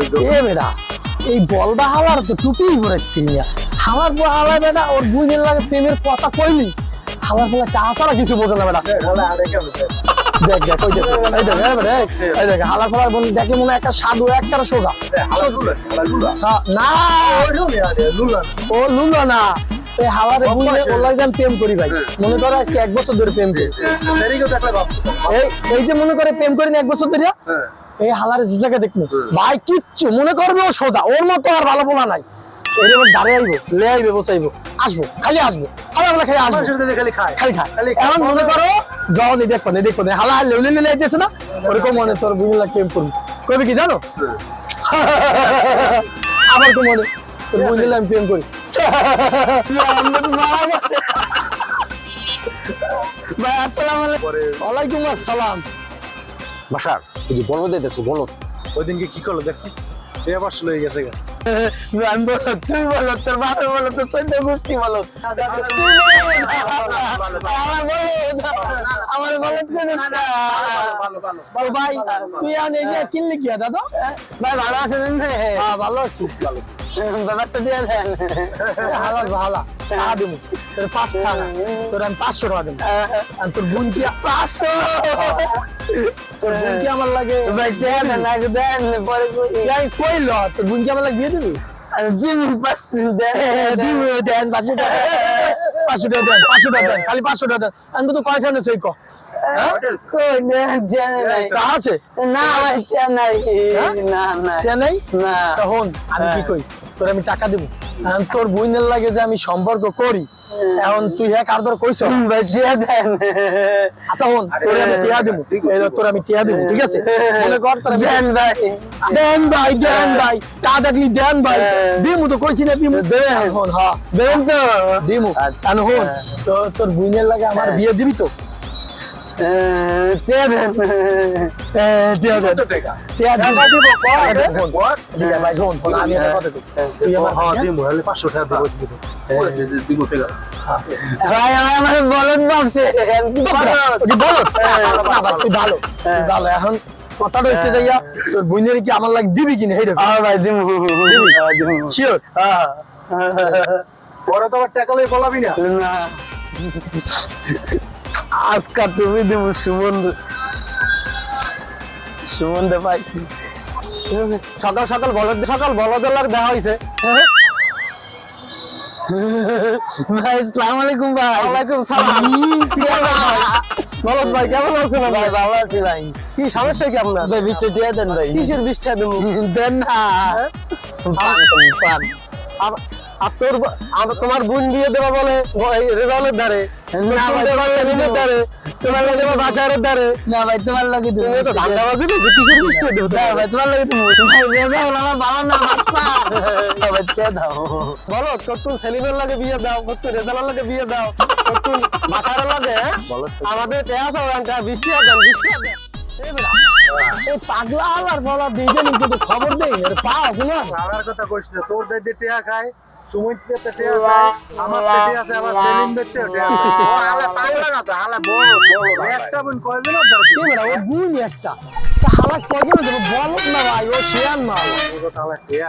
এ বেটা এই বলদা হালার তো টুপি পরে তিনিয়া হালার পর হালা বেটা ওর বুঝের লাগে প্রেমের কথা কইলি। হালার চা ছাড়া কিছু বোঝে না বেটা। দেখ দেখ ওই দেখ এই দেখ এই বেটা, এই, এই দেখ হালার ফলার বোন দেখে মনে একটা সাধু একটা সোজা। না। ও লুলো না। বুঝলে প্রেম করি ভাই। মনে করো আজকে এক বছর ধরে প্রেম করি। এই এই যে মনে করে প্রেম করি না এক বছর ধরে এই হালারে যে জায়গায় দেখব। ভাই কিচ্ছু মনে করবে ও সোজা। ওর মতো আর ভালো বলা নাই। এর এবার দাঁড়িয়ে আইবো লে আইবে বসাইবো। আসব খালি আসব। খালি আমরা খালি আসব। খালি খাই এখন মনে করো যাও নি দেখো নি দেখো নি। হালা লেউলে লেলে আইতেছে না? ওরকম মনে তোর বুঝলা প্রেম করবি। কবি কি জানো? তো মনে তোর বুঝলে আমি প্রেম করি। তুই কিনলি কি দাদা ভাই ভালো আছেন হ্যাঁ ভালো আছি। ব্যাপারটা দিয়ে দেন। হালা ভালা টাকা দিব। তোর পাঁচ টাকা। তোর আমি পাঁচশো টাকা দেবো। আর তোর বোন কি পাঁচশো। তোর বোন আমার লাগে ভাই দেন না দেন পরে কই? কইল তোর বোন আমার লাগে দিয়ে দিবি? দিন পাঁচশো দেন দিন। দেন পাঁচশো টাকা। পাঁচশো টাকা দেন পাঁচশো টাকা দেন খালি পাঁচশো টাকা দেন। আমি তো কয়টা নেছে ক? আছে? না নাই। না না। নাই? না। তখন আমি কি কই? তোর আমি টাকা দিব। তোর বইনের লাগে যে আমি সম্পর্ক করি। এখন তুই হ্যাঁ কার ধর কইছ আচ্ছা হন তোর আমি টিয়া দিব। তোর আমি টিয়া দিব ঠিক আছে? মনে কর তোর দেন ভাই। দেন ভাই দেন ভাই। তা দেখলি দেন ভাই। দিমু তো কইছি না দিমু। দেন। হন হ্যাঁ দেন। তো দিমু। এখন হন তো তোর বইনের লাগে আমার বিয়ে দিবি তো? এখন কথাটা হচ্ছে যাইয়া তোর বোনের কি আমার লাগ দিবি কিনা হেডে হ্যাঁ ভাই দিবি শিওর পরে তো আবার টাকা লই বলাবি না। না। আজকা তুমি দেবো সুমন সুমন দে পাইছি সকাল সকাল বলদ সকাল বলদের দেখা হয়েছে ভাই আসসালামু আলাইকুম ভাই। ওয়ালাইকুম সালাম। বলদ ভাই কেমন আছেন? ভাই ভালো আছি ভাই। কি সমস্যা কি আপনার? ভাই বিশটা দিয়ে দেন ভাই। কিসের বিশটা দেবো দেন না। আব- আর তোর তোমার বোন বিয়ে দেবা বলে রেজালের ধারে তোমার লাগে ধারে তোমার লাগে দেবা বাসারের ধারে না ভাই তোমার লাগে তুমি তো ধান্দা বাজি না কিসের বিশটা দেবো না ভাই তোমার লাগে দেবো ভাই রেজাল আমার ভালো না বাচ্চা। না ভাই কে দাও? বলো কতুন সেলিমের লাগে বিয়ে দাও কতুন রেজালের লাগে বিয়ে দাও কতুন বাসারের লাগে হ্যাঁ? আমাদের বৃষ্টি বৃষ্টি এই পাগলা বলা খবর দেই এর পাও কোনো কথা কইস না তোর দাইতে টিয়া খায় সুমিত পেতে টিয়া আমার পেটে আছে আবার সেলিম বেতে টিয়া ও হালা পাগলা না তো হালা বড় বড় একটা বোন কয়জন আপনার কি বেটা ও গুণ একটা তা হালাক কয়জন দেবো বলো না ভাই ও শিয়ান মাল কথা হালা টিয়া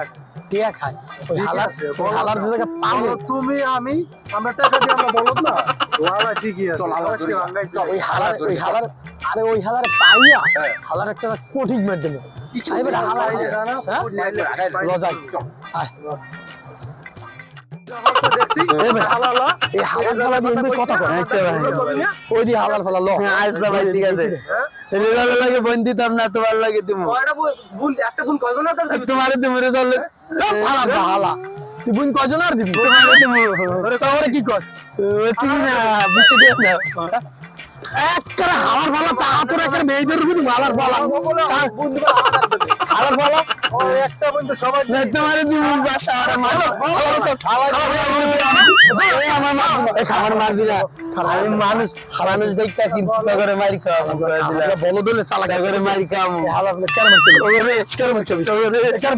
টিয়া খায়? ওই ঠিক হালার আছে, ওই হালার যে জায়গা পাগল। তুমি আমি আমরা টাকা দিয়ে আমরা বলত না? ও হালা ঠিকই আছে। চল, হালা ধরি। ওই হালার ওই হালার আরে ওই হালার পাইয়া হালার একটা কঠিন মেট দেবো হ্যাঁ? লজাই। এই ফালা দিয়ে কথা কয়। ওই দিয়ে হালার ফালা ল আচ্ছা ভাই ঠিক আছে রেজাল্ট লাগে বন দিতাম না তোমার লাগে তুমি তোমার তুমি রেজাল্ট হালা হালা তুই বোন কজন আর দিবি তোমার কি কস না বুঝতে দিস না একটা হালার ফালা তা একটা মেয়েদের হালার ফালা মানুষ মানুষ দেখতা কিন্তু করে মারি খাওয়া বলো দলে সালা করে মারি খাওয়া কেন কেন কেন